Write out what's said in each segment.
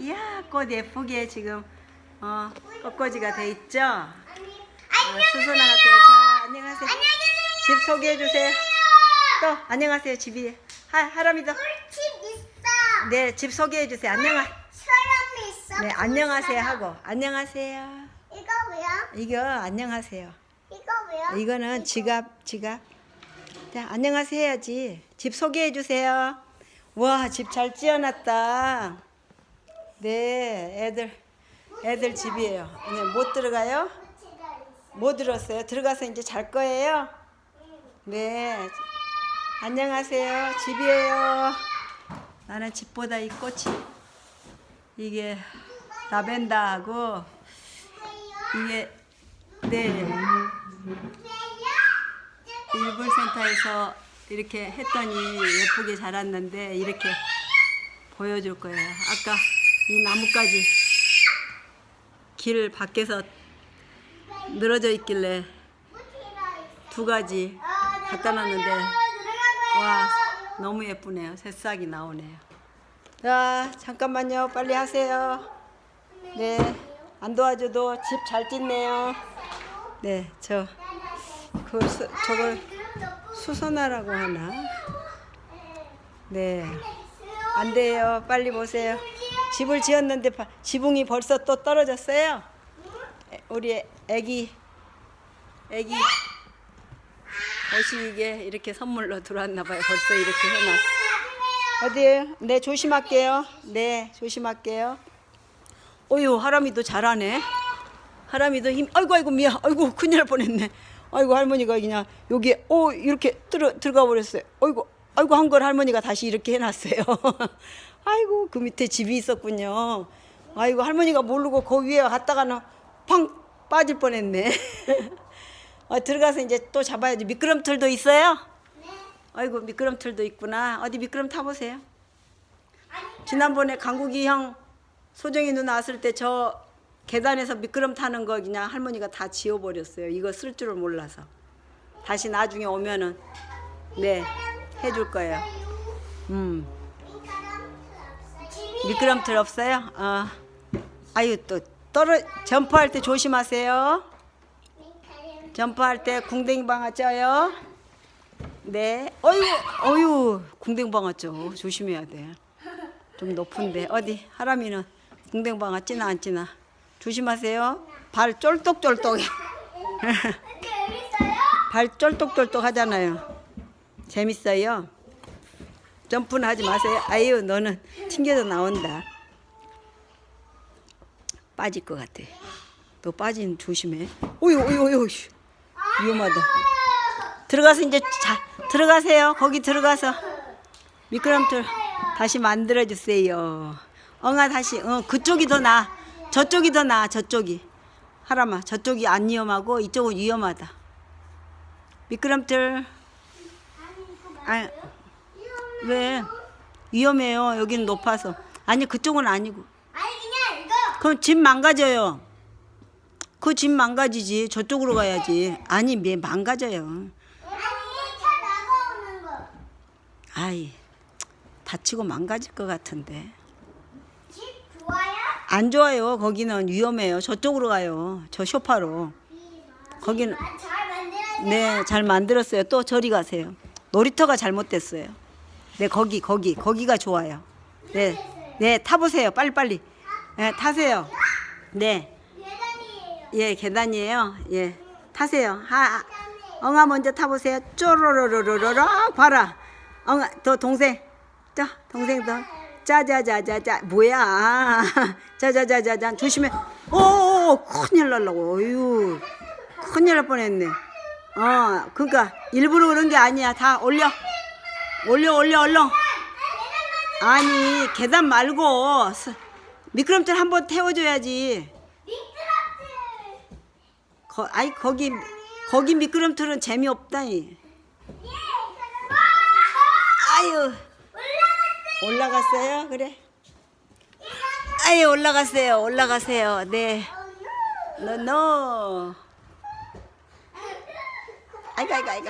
이야 꽃 예쁘게 지금 어 꽃꽂이가 돼 있죠? 어. 수선화 같아요. 자 안녕하세요. 집 소개해 주세요. 또 안녕하세요 집이 하 하람이도 꿀팁 있어. 네 집 소개해 주세요. 안녕하 사람 있어. 네 안녕하세요 하고 안녕하세요. 이거 뭐야? 이거 안녕하세요. 이거 뭐야? 이거는 지갑 지갑. 자 안녕하세요 해야지. 집 소개해 주세요. 와 집 잘 지어놨다. 네 애들 애들 집이에요. 네, 못 들어가요? 못 들었어요? 들어가서 이제 잘 거예요? 네. 안녕하세요. 집이에요. 나는 집보다 이 꽃이 이게 라벤더하고 이게 네 일불센터에서 이렇게 했더니 예쁘게 자랐는데 이렇게 보여줄 거예요. 아까 이 나뭇가지 길 밖에서 늘어져 있길래 두 가지 갖다 놨는데 와 너무 예쁘네요. 새싹이 나오네요. 자 잠깐만요. 빨리 하세요. 네. 안 도와줘도 집 잘 짓네요. 네, 저, 그, 수, 저걸 수선화라고 하나? 네. 안 돼요. 빨리 보세요. 집을 지었는데 바- 지붕이 벌써 또 떨어졌어요. 에, 우리 애기, 애기 옷이 이게 이렇게 선물로 들어왔나 봐요. 벌써 이렇게 해놨어. 어디에요? 네, 조심할게요. 네, 조심할게요. 어유 하람이도 잘하네. 하람이도 힘. 아이고 아이고 미안. 아이고 큰일 날 뻔했네. 아이고 할머니가 그냥 여기 오 이렇게 들어 들어가 버렸어요. 아이고 아이고 한 걸 할머니가 다시 이렇게 해놨어요. 아이고 그 밑에 집이 있었군요. 아이고 할머니가 모르고 그 위에 갔다가는 팡 빠질 뻔했네. 어, 들어가서 이제 또 잡아야지. 미끄럼틀도 있어요? 아이고 미끄럼틀도 있구나. 어디 미끄럼 타보세요. 지난번에 강국이 형 소정이 누나 왔을 때 저 계단에서 미끄럼 타는 거 그냥 할머니가 다 지워버렸어요. 이거 쓸 줄을 몰라서. 다시 나중에 오면은 네 해줄 거예요. 음 미끄럼틀 없어요? 어. 아유 또 떨어 점프할 때 조심하세요. 점프할 때 궁뎅이 방아 쪄요. 네. 어유 어유 궁뎅방아 쪄 조심해야 돼. 좀 높은데 어디 하람이는 궁뎅방아 찌나 안 찌나 조심하세요. 발 쫄똑쫄똑 발 쫄똑쫄똑 하잖아요. 재밌어요. 점프는 하지 마세요. 아유 너는 튕겨서 나온다. 빠질 것 같아. 너 빠진 조심해. 오유 오유 오유 위험하다. 들어가서 이제 자 들어가세요. 거기 들어가서 미끄럼틀 다시 만들어 주세요. 엉아 다시 어 그쪽이 더 나. 저쪽이 더 나. 저쪽이. 하람아 저쪽이 안 위험하고 이쪽은 위험하다. 미끄럼틀 아 왜? 위험해요. 여기는 높아서. 아니 그쪽은 아니고. 아니 그냥 이거. 그럼 집 망가져요. 그 집 망가지지. 저쪽으로 가야지. 아니 왜 망가져요. 아니 차 나가오는 거. 아이 다치고 망가질 것 같은데. 집 좋아요? 안 좋아요. 거기는 위험해요. 저쪽으로 가요. 저 쇼파로. 거기는 아, 잘 만들었네. 네, 잘 만들었어요. 또 저리 가세요. 놀이터가 잘못됐어요. 네, 거기 거기 거기가 좋아요. 네. 네, 타보세요. 빨리빨리. 네, 타세요. 네. 계단이에요. 예, 계단이에요. 예. 타세요. 하 엉아 먼저 타보세요. 쪼로로로로로로 봐라. 엉아 더 동생. 자, 동생 더. 짜자자자자 뭐야? 짜자자자자 조심해. 오, 큰일 날라고. 어유. 큰일 날 뻔했네. 어, 그러니까 일부러 그런 게 아니야. 다 올려. 올려 올려 얼렁. 아니, 계단 말고 스- 미끄럼틀 한번 태워 줘야지. 미끄럼틀. 거, 아이 거기 거기 미끄럼틀은 재미없다니. 아유 올라갔어요 그래. 아유 올라갔어요 올라가세요 네. 노 노. 아이고 아이고 아이고.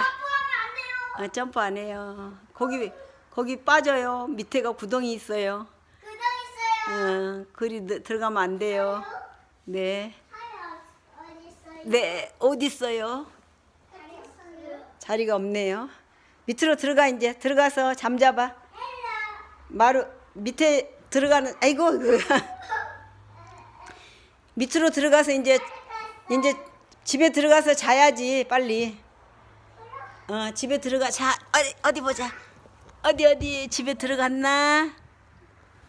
아, 점프 안 해요. 거기 거기 빠져요. 밑에가 구덩이 있어요. 구덩 있어요. 어, 그리 드- 들어가면 안 돼요. 네. 네, 어디 있어요? 자리가 없네요. 밑으로 들어가 이제 들어가서 잠 잡아. 헬로. 마루 밑에 들어가는 아이고 그 밑으로 들어가서 이제 이제 집에 들어가서 자야지 빨리. 어 집에 들어가. 자 어디 어디 보자. 어디 어디 집에 들어갔나?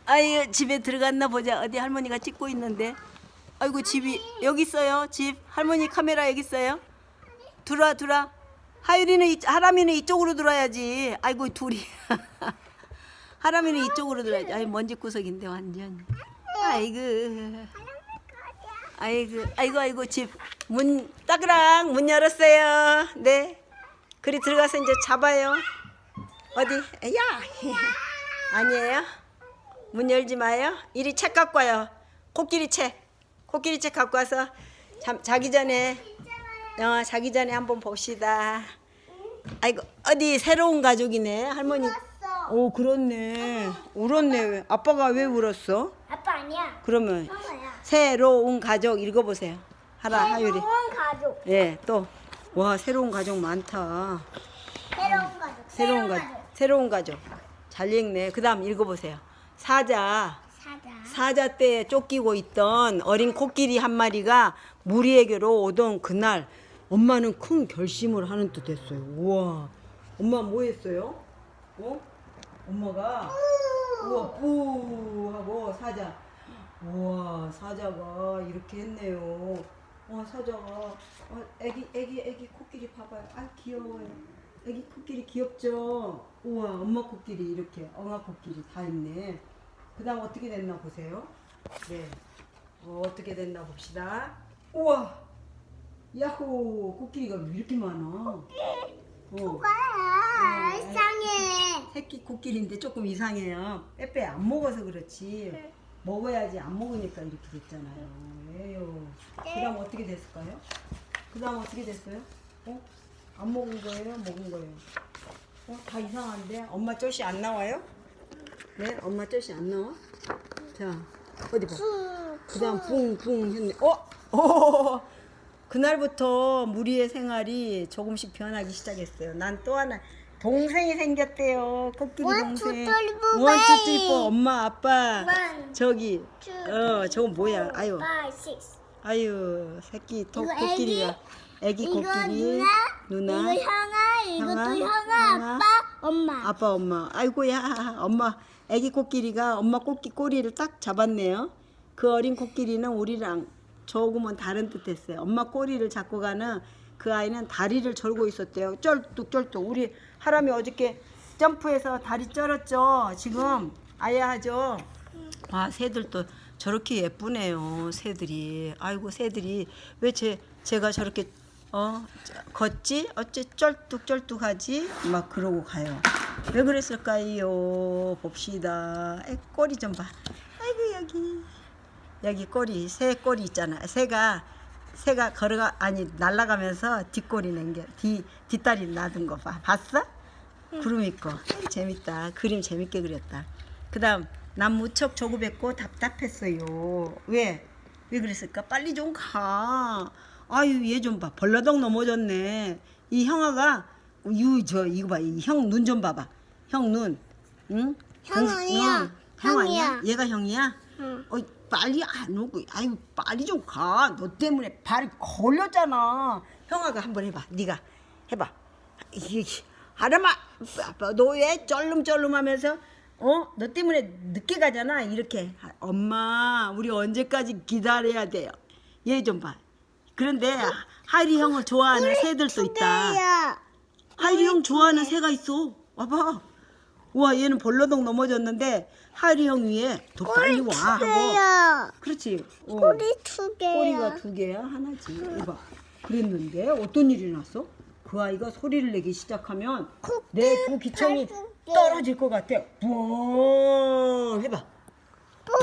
아유 집에 들어갔나 보자. 어디 할머니가 찍고 있는데. 아이고 집이 여기 있어요. 집. 할머니 카메라 여기 있어요. 들어와 들어와. 하율이는 이, 하람이는 이쪽으로 들어야지. 아이고 둘이. 하람이는 이쪽으로 들어야지. 아이 먼지 구석인데 완전. 아이고. 아이고 아이고 아이고 집. 문 따그랑 문 열었어요. 네 그리 들어가서 이제 잡아요. 어디? 야! 아니에요? 문 열지 마요. 이리 책 갖고 와요. 코끼리 책. 코끼리 책 갖고 와서 잠, 자기 전에 어, 자기 전에 한번 봅시다. 아이고 어디 새로운 가족이네 할머니. 울었어. 오 그렇네. 울었네. 왜 아빠가 왜 울었어? 아빠 아니야. 그러면 형아야. 새로운 가족 읽어보세요. 하라 하율이. 새로운 가족. 예 또 와 새로운 가족 많다 새로운 가족. 새로운 가족 새로운 가족 잘 읽네 그다음 읽어보세요 사자 사자. 사자 때 쫓기고 있던 어린 코끼리 한 마리가 무리에게로 오던 그날 엄마는 큰 결심을 하는 듯 했어요. 우와. 엄마 뭐 했어요? 어? 엄마가 우와 뿌 하고 사자 우와 사자가 이렇게 했네요. 어 사자가 어, 애기 애기 애기 코끼리 봐봐요. 아 귀여워요. 애기 코끼리 귀엽죠? 우와 엄마 코끼리 이렇게 엉아 코끼리 다 있네. 그 다음 어떻게 됐나 보세요. 네. 어, 어떻게 됐나 봅시다. 우와. 야호 코끼리가 왜 이렇게 많아? 어. 와, 이상해. 새끼 코끼리인데 조금 이상해요. 빼빼 안 먹어서 그렇지. 먹어야지 안 먹으니까 이렇게 됐잖아요. 에요. 그다음 어떻게 됐을까요? 그다음 어떻게 됐어요? 어? 안 먹은 거예요? 먹은 거예요? 어? 다 이상한데? 엄마 쫄씨 안 나와요? 네? 엄마 쫄씨 안 나와? 자, 어디 봐. 그다음 붕붕 했네. 어? 오! 그날부터 무리의 생활이 조금씩 변하기 시작했어요. 난 또 하나 동생이 생겼대요. 코끼리 동생. 원, 투. 쓰리, 포. 엄마, 아빠. 저기. 어, 저거 뭐야? 아유. 아유, 새끼 도, 이거 코끼리가. 애기 이거 코끼리. 누나, 이거 형아, 이것도 형아, 형아, 형아. 아빠, 엄마. 아빠 엄마 아이고야 엄마 애기 코끼리가 엄마 꼬끼 꼬리를 딱 잡았네요 그 어린 코끼리는 우리랑 조금은 다른 듯했어요 엄마 꼬리를 잡고 가는 그 아이는 다리를 절고 있었대요. 쩔뚝쩔뚝. 우리 하람이 어저께 점프해서 다리 쩔었죠 지금? 아야 하죠? 아 새들도 저렇게 예쁘네요 새들이. 아이고 새들이. 왜 제 제가 저렇게 어 걷지? 어째 쩔뚝쩔뚝하지? 막 그러고 가요. 왜 그랬을까요? 봅시다. 에, 꼬리 좀 봐. 아이고 여기. 여기 꼬리 새 꼬리 있잖아. 새가 새가 걸어가 아니 날아가면서 남겨 뒤 뒷다리 놔둔 거 봐 봤어? 구름 있고 재밌다 그림 재밌게 그렸다 그다음 난 무척 조급했고 답답했어요 왜? 왜 그랬을까? 빨리 좀 가. 아유 얘 좀 봐. 벌러덩 넘어졌네. 이 형아가 유 저 이거 봐. 이 형 눈 좀 봐봐. 형 눈. 응? 형 동- 아니야. 응. 형 아니야? 형이야. 얘가 형이야? 응. 어 빨리 안 오고. 아유 빨리 좀 가. 너 때문에 발이 걸렸잖아. 형아가 한번 해봐. 네가 해봐. 이게 아람아 너왜 쩔름쩔름하면서 어? 너 때문에 늦게 가잖아. 이렇게 아, 엄마 우리 언제까지 기다려야 돼요. 얘 좀 봐. 그런데 하이리 형을 좋아하는 새들도 있다. 야 하이리 형 좋아하는 새가 있어. 와봐. 우와 얘는 벌러덩 넘어졌는데 하이리 형 위에 더 빨리 와 하고. 개야. 그렇지. 어. 꼬리 두 개야. 꼬리가 두 개야 하나지. 이봐. 그랬는데 어떤 일이 났어? 그 아이가 소리를 내기 시작하면 내 두 기청이. 떨어질 것 같아. 뿡 해봐. 뿡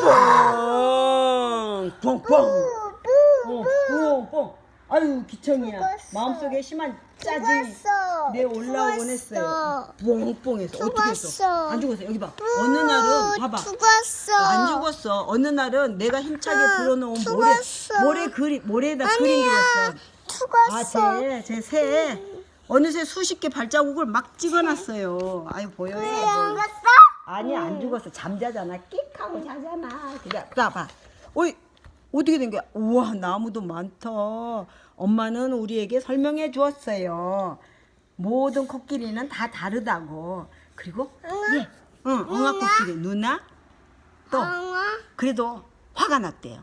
뿡 뿡. 어, 뿡 뿡. 아유 기청이야. 죽었어. 마음속에 심한 짜증이 죽었어. 내 올라오곤 했어요. 죽었어. 뽕뽕해서 어떻게 했어? 죽었어. 안 죽었어. 여기 봐. 어느 날은 봐봐. 죽었어. 안 죽었어. 어느 날은 내가 힘차게 아, 불어놓은 모래 죽었어. 모래 그리 모래에다 그림 그렸어. 죽었어. 아, 쟤, 쟤 새. 어느새 수십 개 발자국을 막 찍어놨어요. 아유 보여요. 보여. 죽었어? 아니 안 죽었어. 잠자잖아. 끽 하고 자잖아. 그냥 봐 봐. 어이 어떻게 된 거야? 우와 나무도 많다. 엄마는 우리에게 설명해 주었어요. 모든 코끼리는 다 다르다고. 그리고 예, 응, 엉아 코끼리 누나 또. 그래도 화가 났대요.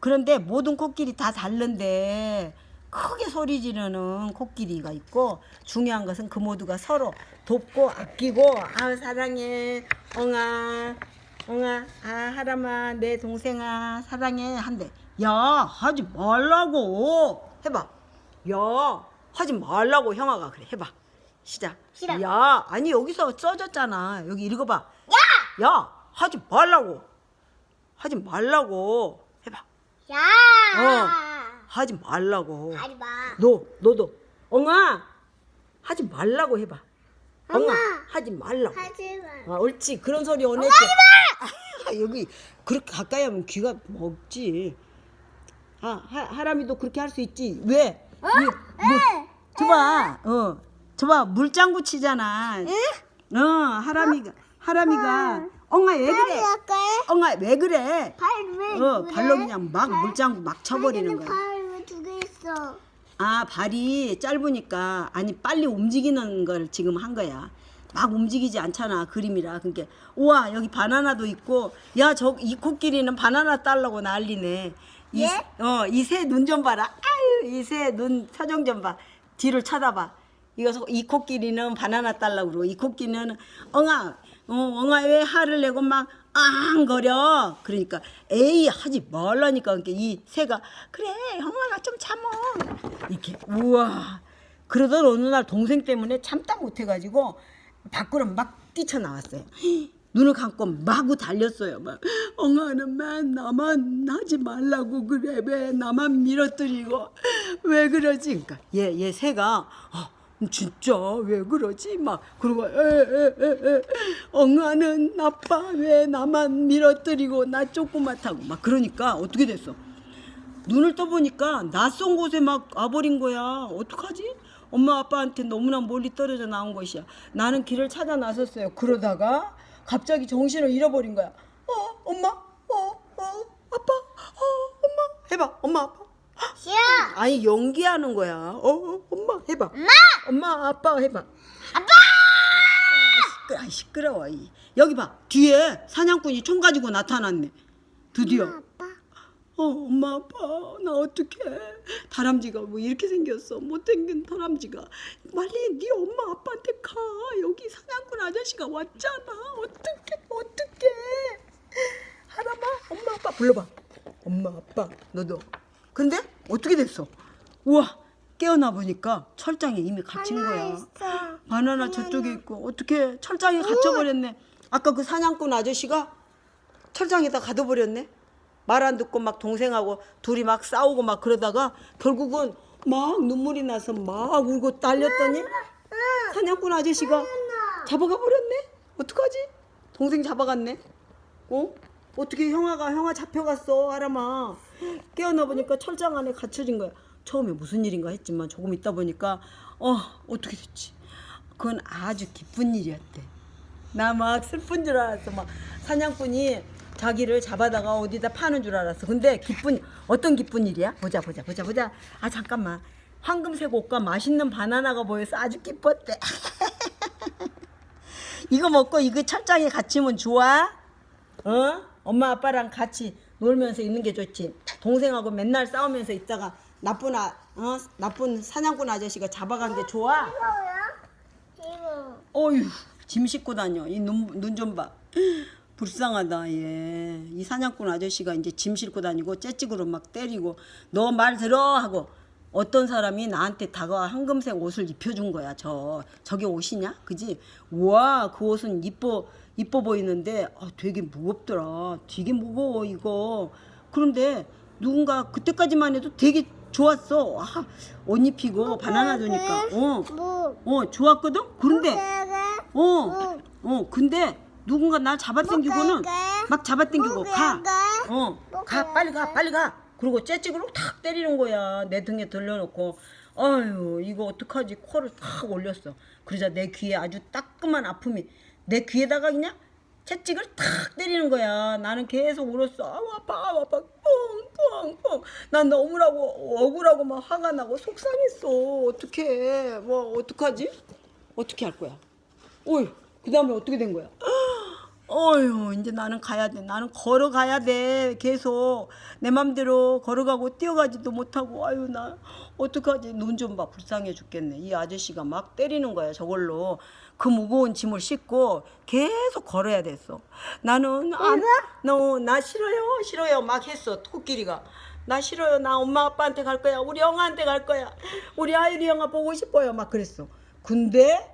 그런데 모든 코끼리 다 다른데 크게 소리 지르는 코끼리가 있고 중요한 것은 그 모두가 서로 돕고 아끼고 아 사랑해 엉아 엉아 아 하람아 내 동생아 사랑해 한대 야 하지 말라고 해봐. 야 하지 말라고 형아가 그래. 해봐. 시작. 싫어. 야 아니 여기서 써졌잖아. 여기 읽어봐. 야! 야 하지 말라고. 하지 말라고. 해봐. 야. 어. 하지 말라고. 하지 마. 너 너도. 엉아! 하지 말라고 해봐. 엉아. 엉아. 하지 말라고. 하지 마. 아 옳지. 그런 소리 오늘 아, 여기 그렇게 가까이 하면 귀가 먹지 아 하, 하람이도 그렇게 할 수 있지. 왜? 어? 이, 뭐, 저봐. 어 저봐. 물장구 치잖아. 어 하람이가 하람이가. 엉아 왜 그래? 엉아 왜 그래? 발왜 어 발로 그냥 막 물장구 막 쳐버리는 거야. 발왜두 개 있어? 아 발이 짧으니까. 아니 빨리 움직이는 걸 지금 한 거야. 막 움직이지 않잖아 그림이라. 그러니까 우와 여기 바나나도 있고. 야 저 이 코끼리는 바나나 딸라고 난리네. 예? 어 이 새 눈 좀 봐라. 아유 이 새 눈 표정 좀 봐. 뒤를 쳐다봐. 이거 이 코끼리는 바나나 딸라고 그러고 이 코끼리는 엉아 어, 엉아 왜 화를 내고 막 앙거려 그러니까 에이 하지 말라니까 그러니까 이 새가 그래 형아가 좀 참어 이렇게 우와 그러던 어느 날 동생 때문에 참다 못해가지고 밖으로 막 뛰쳐나왔어요 눈을 감고 마구 달렸어요. 막 엉아는 맨 나만 하지 말라고 그래. 왜 나만 밀어뜨리고? 왜 그러지? 그러니까 얘 얘 새가 어, 진짜 왜 그러지? 막 그러고 엉아는 나빠 왜 나만 밀어뜨리고 나 조그맣다고. 막 그러니까 어떻게 됐어? 눈을 떠보니까 낯선 곳에 막 와버린 거야. 어떡하지? 엄마 아빠한테 너무나 멀리 떨어져 나온 것이야. 나는 길을 찾아 나섰어요. 그러다가 갑자기 정신을 잃어버린 거야 어 엄마 어 어 아빠 어 엄마 해봐 엄마 아빠 싫어. 아니 연기하는 거야. 어, 어 엄마 해봐. 엄마. 엄마 아빠 해봐. 아빠. 시끄러, 아, 시끄러워. 이. 여기 봐 뒤에 사냥꾼이 총 가지고 나타났네. 드디어. 아빠. 어 엄마 아빠 나 어떡해. 다람쥐가 뭐 이렇게 생겼어. 못생긴 다람쥐가. 빨리 네 엄마 아빠한테 가. 여기 사냥꾼 아저씨가 왔잖아. 어떡해 어떡해. 하람아 엄마 아빠 불러봐. 엄마 아빠 너도. 근데 어떻게 됐어? 우와 깨어나 보니까 철장에 이미 갇힌 거야. 있어. 바나나 저쪽에 있고 어떻게 철장에 갇혀버렸네. 아까 그 사냥꾼 아저씨가 철장에다 가둬버렸네. 말 안 듣고 막 동생하고 둘이 막 싸우고 막 그러다가 결국은 막 눈물이 나서 막 울고 딸렸더니 사냥꾼 아저씨가 잡아가 버렸네. 어떡하지? 동생 잡아갔네. 어? 어떻게 형아가 형아 잡혀갔어 하람아. 깨어나 보니까 철장 안에 갇혀진 거야. 처음에 무슨 일인가 했지만 조금 있다 보니까 어 어떻게 됐지? 그건 아주 기쁜 일이었대. 나 막 슬픈 줄 알았어. 막 사냥꾼이 자기를 잡아다가 어디다 파는 줄 알았어. 근데 기쁜 어떤 기쁜 일이야? 보자 보자 보자 보자. 아 잠깐만. 황금색 옷과 맛있는 바나나가 보여서 아주 기뻤대. 이거 먹고 이거 철장에 갇히면 좋아? 어? 엄마 아빠랑 같이 놀면서 있는 게 좋지. 동생하고 맨날 싸우면서 있다가 나쁜 아, 어? 나쁜 사냥꾼 아저씨가 잡아간 게 좋아? 이거. 어휴, 짐 싣고 다녀. 이 눈 눈 좀 봐. 불쌍하다 얘. 이 사냥꾼 아저씨가 이제 짐 싣고 다니고 째찍으로 막 때리고 너 말 들어 하고 어떤 사람이 나한테 다가와 황금색 옷을 입혀준 거야. 저 저게 옷이냐? 그지? 우와 그 옷은 이뻐 이뻐 보이는데 아, 되게 무겁더라. 되게 무거워 이거. 그런데 누군가 그때까지만 해도 되게 좋았어. 아, 옷 입히고 바나나 주니까. 어, 뭐? 어, 좋았거든? 그런데, 내가 어, 어, 근데 누군가 나 잡아당기고는 막 잡아당기고 가. 어, 가, 빨리 가, 빨리 가. 그리고 째찍으로 탁 때리는 거야. 내 등에 들려놓고. 아유, 이거 어떡하지? 코를 탁 올렸어. 그러자 내 귀에 아주 따끔한 아픔이 내 귀에다가 그냥 채찍을 탁 때리는 거야. 나는 계속 울었어. 아, 아파, 아, 아파. 뻥, 뻥, 뻥. 난 너무라고, 억울하고 막 화가 나고 속상했어. 어떡해. 뭐, 어떡하지? 어떻게 할 거야? 어휴, 그 다음에 어떻게 된 거야? 어휴, 이제 나는 가야 돼. 나는 걸어가야 돼. 계속. 내 맘대로 걸어가고 뛰어가지도 못하고. 아유, 나 어떡하지? 눈 좀 봐. 불쌍해 죽겠네. 이 아저씨가 막 때리는 거야. 저걸로. 그 무거운 짐을 싣고 계속 걸어야 됐어. 나는, 안, 너, 나 싫어요. 싫어요. 막 했어. 코끼리가. 나 싫어요. 나 엄마 아빠한테 갈 거야. 우리 영아한테 갈 거야. 우리 아유리 영아 보고 싶어요. 막 그랬어. 근데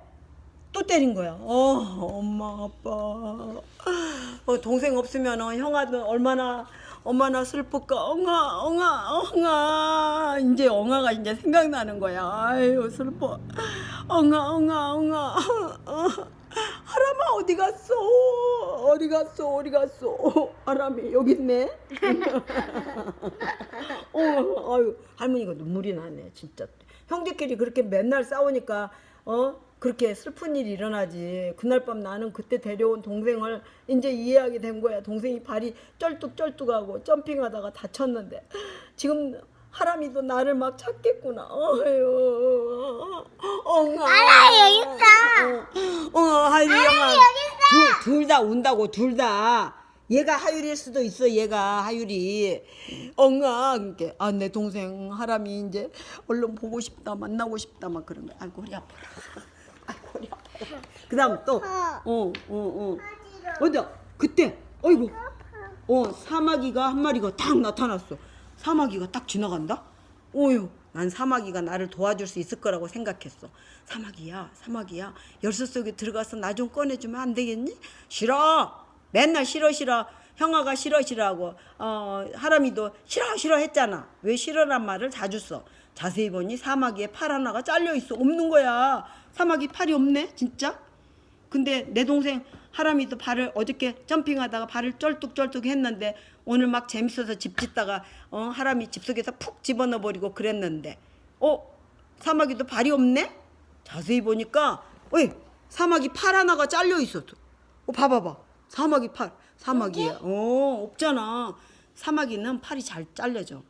또 때린 거야. 어, 엄마, 아빠. 어, 동생 없으면 어, 형아는 얼마나 얼마나 슬플까. 엉아, 엉아, 엉아. 이제 엉아가 이제 생각나는 거야. 아유, 슬퍼. 엉아, 엉아, 엉아. 어, 하람아 어디 갔어? 어디 갔어? 어디 갔어? 하람이 여기 있네. 어, 아유, 할머니가 눈물이 나네, 진짜. 형제끼리 그렇게 맨날 싸우니까, 어? 그렇게 슬픈 일이 일어나지. 그날 밤 나는 그때 데려온 동생을 이제 이해하게 된 거야. 동생이 발이 쩔뚝쩔뚝하고 점핑하다가 다쳤는데. 지금 하람이도 나를 막 찾겠구나. 어휴. 엉아. 알아, 여기 있어. 어, 어 하율이 형아. 둘다 운다고, 둘 다. 얘가 하율일 수도 있어, 얘가 하율이. 엉아. 그게 아, 내 동생 하람이 이제 얼른 보고 싶다, 만나고 싶다, 막 그런 거야. 아이고, 허리 아파라. 아이고, 허리 아파라. 그 다음 또, 어, 어, 어. 어디야? 그때, 어이구. 어, 사마귀가 한 마리가 딱 나타났어. 사마귀가 딱 지나간다? 어휴, 난 사마귀가 나를 도와줄 수 있을 거라고 생각했어. 사마귀야, 사마귀야. 열쇠 속에 들어가서 나 좀 꺼내주면 안 되겠니? 싫어. 맨날 싫어, 싫어. 형아가 싫어, 싫어하고, 어, 하람이도 싫어, 싫어 했잖아. 왜 싫어란 말을 자주 써. 자세히 보니 사마귀에 팔 하나가 잘려 있어. 없는 거야. 사마귀 팔이 없네, 진짜? 근데 내 동생 하람이도 발을 어저께 점핑하다가 발을 쩔뚝쩔뚝 했는데 오늘 막 재밌어서 집 짓다가 어 하람이 집 속에서 푹 집어넣어 버리고 그랬는데. 어? 사마귀도 발이 없네? 자세히 보니까 어이 사마귀 팔 하나가 잘려 있었어 어 봐봐봐. 사마귀 팔. 사마귀야. 어 없잖아. 사마귀는 팔이 잘 잘려져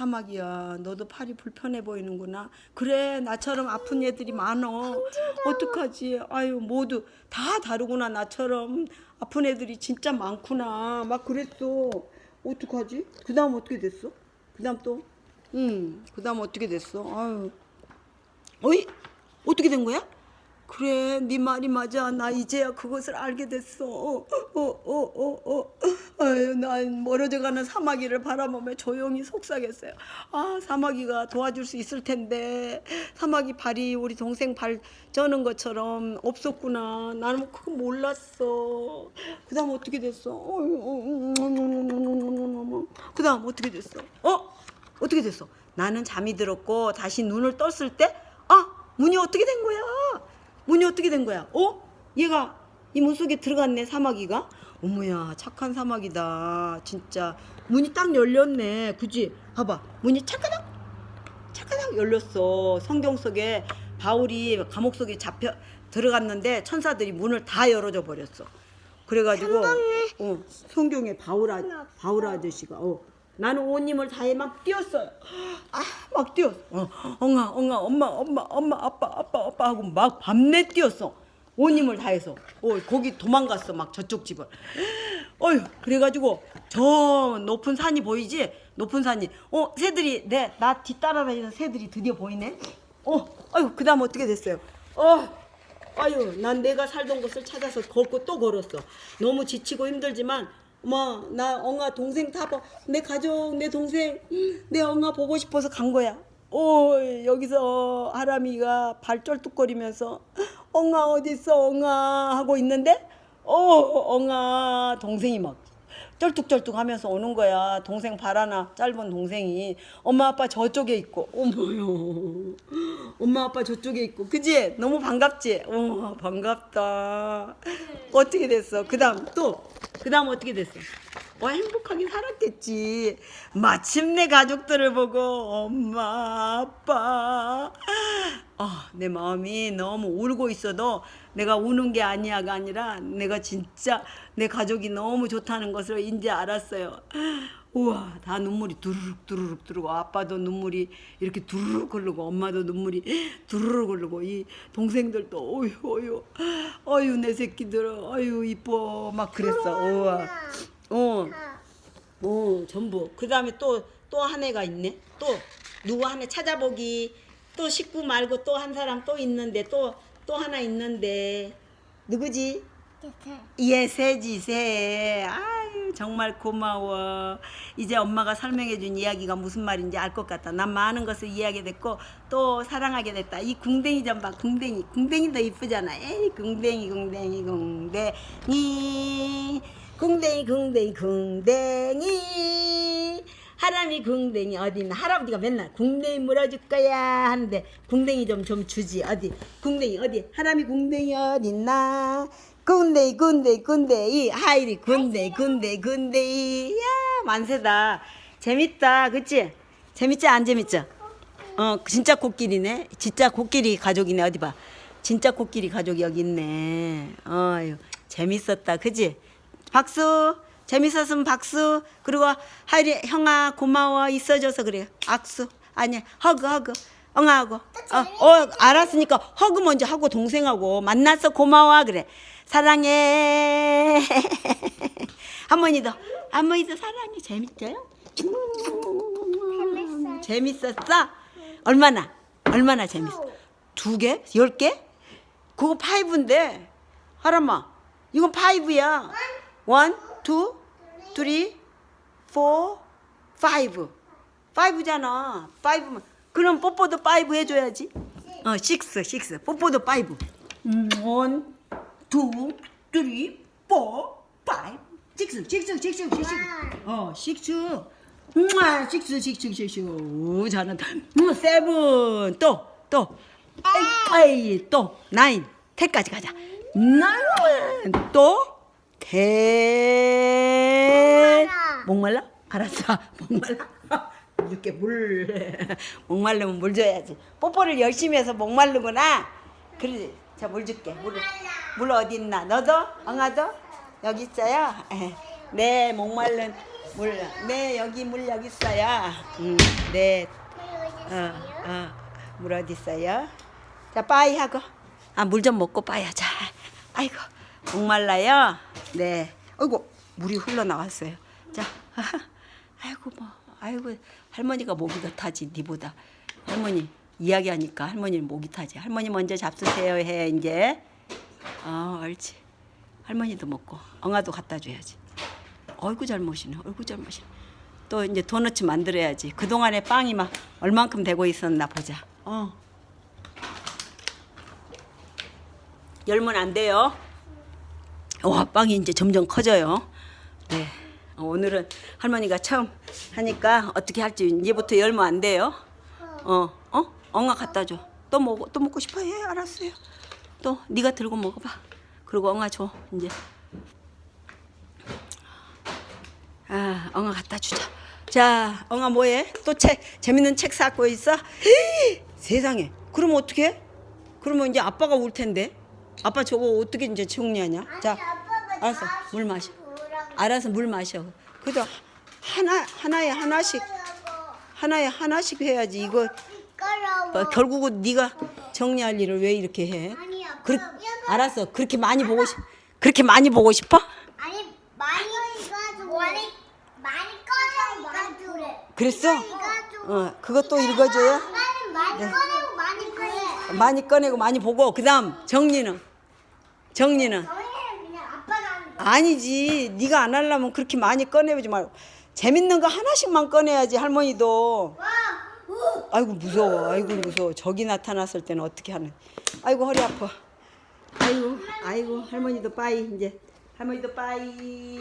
사마귀야. 너도 팔이 불편해 보이는구나. 그래 나처럼 아픈 애들이 많어. 어떡하지? 아유 모두 다 다르구나 나처럼. 아픈 애들이 진짜 많구나. 막 그랬어. 어떡하지? 그 다음 어떻게 됐어? 그 다음 또 응 그 다음 어떻게 됐어? 아유. 어이 어떻게 된 거야 그래 네 말이 맞아 나 이제야 그것을 알게 됐어 어 어 어 어 아유 난 멀어져가는 사마귀를 바라보며 조용히 속삭였어요 아 사마귀가 도와줄 수 있을 텐데 사마귀 발이 우리 동생 발 쩌는 것처럼 없었구나 나는 그거 몰랐어 그 다음 어떻게 됐어 그 다음 어떻게 됐어 어 어떻게 됐어 나는 잠이 들었고 다시 눈을 떴을 때 아 문이 어떻게 된 거야 문이 어떻게 된 거야? 어? 얘가 이 문 속에 들어갔네 사마귀가. 어머야 착한 사마귀다. 진짜 문이 딱 열렸네. 그지? 봐봐 문이 차까닥 차까닥 열렸어. 성경 속에 바울이 감옥 속에 잡혀 들어갔는데 천사들이 문을 다 열어줘 버렸어. 그래가지고 어, 성경에 바울 아, 바울 아저씨가 어, 나는 온 힘을 다해 막 뛰었어요. 아, 막 뛰었어. 어, 엉아, 엉아, 엄마, 엄마, 엄마, 아빠, 아빠, 아빠 하고 막 밤새 뛰었어. 온 힘을 다해서. 어, 거기 도망갔어. 막 저쪽 집을. 어휴, 그래가지고 저 높은 산이 보이지? 높은 산이. 어, 새들이 내 나 뒤따라다니는 새들이 드디어 보이네. 어, 아유, 그다음 어떻게 됐어요? 어, 아유, 난 내가 살던 곳을 찾아서 걷고 또 걸었어. 너무 지치고 힘들지만, 뭐, 나 엉아 동생 타봐. 내 가족, 내 동생, 내 엉아 보고 싶어서 간 거야. 오, 여기서 하람이가 발 쩔뚝거리면서, 엉아 어딨어, 엉아 하고 있는데, 어, 엉아 동생이 막 쩔뚝쩔뚝 하면서 오는 거야. 동생 발 하나 짧은 동생이 엄마 아빠 저쪽에 있고 어머요. 엄마 아빠 저쪽에 있고 그지? 너무 반갑지? 어 반갑다. 어떻게 됐어? 그 다음 또 그 다음 어떻게 됐어? 어 행복하게 살았겠지. 마침내 가족들을 보고 엄마 아빠 어, 내 마음이 너무 울고 있어도 내가 우는 게 아니야가 아니라 내가 진짜 내 가족이 너무 좋다는 것을 이제 알았어요. 우와, 다 눈물이 두루룩 두루룩 두르고 아빠도 눈물이 이렇게 두루룩 흐르고 엄마도 눈물이 두루룩 흐르고 이 동생들도 어휴 어휴 어휴 내 새끼들 어휴 이뻐 막 그랬어. 우와. 어. 어, 전부. 그 다음에 또, 또 한 애가 있네. 또, 누구 하나 찾아보기. 또 식구 말고 또 한 사람 또 있는데, 또, 또 하나 있는데. 누구지? 예세지, 세. 아유, 정말 고마워. 이제 엄마가 설명해 준 이야기가 무슨 말인지 알 것 같다. 난 많은 것을 이해하게 됐고, 또 사랑하게 됐다. 이 궁뎅이 좀 봐, 궁뎅이. 궁뎅이도 이쁘잖아. 에이, 궁뎅이, 궁뎅이, 궁뎅이. 궁뎅이, 궁뎅이, 궁뎅이. 하람이 궁뎅이 어디 있나? 할아버지가 맨날 궁뎅이 물어줄 거야 하는데 궁뎅이 좀 좀 주지 어디? 궁뎅이 어디? 하람이 궁뎅이 어디 있나? 궁뎅이 궁뎅이 궁뎅이 하이리 궁뎅이 궁뎅이 궁뎅이 야 만세다 재밌다 그치? 재밌지 안 재밌죠? 어 진짜 코끼리네 진짜 코끼리 가족이네 어디 봐 진짜 코끼리 가족이 여기 있네 어유 재밌었다 그치? 박수. 재밌었으면 박수. 그리고 하이리 형아 고마워. 있어줘서 그래 악수. 아니 허그 허그. 엉하고 어, 어 알았으니까 허그 먼저 하고 동생하고 만나서 고마워. 그래. 사랑해. 할머니도 할머니도 사랑해. 재밌어요? 음, 재밌었어? 얼마나 얼마나 재밌어? 두 개? 열 개? 그거 파이브인데. 하람아 이건 파이브야 원, 투, 쓰리, 포, 파이브 파이브잖아. 파이브면 그럼 뽀뽀도 파이브 해줘야지. 어 식스 식스 뽀뽀도 파이브 음, 원, 투, 쓰리, 포, 파이브 식스 식스 식스 식스 어 식스 우와 식스 식스 식스 오 잘한다. 음, 세븐 또 또 에이 또 나인 텐까지 가자. 나인 또 대 목말라. 알았어. 목말라. 이렇게 물. 목말르면 물 줘야지. 뽀뽀를 열심히 해서 목말르구나. 그래. 자물 줄게. 물, 물 어디 있나? 너도? 엉아도? 여기 있어요? 에, 네 목말른 물네 여기 물 여기 있어요. 음, 네. 어, 어, 물 어디 있어요? 자, 빠이 하고. 아, 물 좀 먹고 빠이 하자. 아이고, 목말라요? 네. 아이고, 물이 흘러나왔어요. 자, 아이고, 뭐, 아이고, 할머니가 목이 더 타지, 니보다. 할머니, 이야기하니까 할머니는 목이 타지. 할머니 먼저 잡수세요, 해, 이제. 어, 옳지. 할머니도 먹고, 엉아도 갖다 줘야지. 어이구 잘 모시네. 어이구 잘 모시네. 또 이제 도너츠 만들어야지. 그 동안에 빵이 막 얼만큼 되고 있었나 보자. 어. 열면 안 돼요. 와 빵이 이제 점점 커져요. 네. 어, 오늘은 할머니가 처음 하니까 어떻게 할지 이제부터 열면 안 돼요. 어, 어, 엉아 갖다 줘. 또 먹고 또 먹고 싶어 해. 알았어요. 또 네가 들고 먹어봐. 그리고 엉아 줘 이제. 아, 엉아 갖다 주자. 자, 엉아 뭐해? 또 책, 재밌는 책 쌓고 있어? 헤이, 세상에. 그러면 어떻게? 그러면 이제 아빠가 올 텐데. 아빠 저거 어떻게 이제 정리하냐? 자, 알았어. 물 마셔. 알아서 물 마셔. 그래도 하나 하나에 하나씩 하나에 하나씩 해야지. 이거. 뭐, 결국은 네가 정리할 일을 왜 이렇게 해? 아니 아빠. 그렇, 알았어. 그렇게 많이 보고 싶 그렇게 많이 보고 싶어? 아니 많이 가지고 많이 많이 많이 그래. 그랬어? 가지고 어, 그것도 읽어줘야? 나는 많이 그래. 많이 꺼내고 많이 보고 그다음 정리는? 정리는. 아니지. 네가 안 하려면 그렇게 많이 꺼내보지 말고. 재밌는 거 하나씩만 꺼내야지 할머니도. 아이고 무서워. 아이고 무서워. 적이 나타났을 때는 어떻게 하는? 아이고 허리 아파. 아이고 아이고 할머니도 빠이 이제. 할머니도 빠이.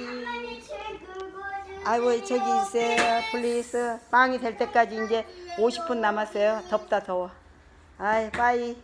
아이고 저기 있어요. 플리즈. 빵이 될 때까지 이제 50분 남았어요. 덥다 더워 아이 빠이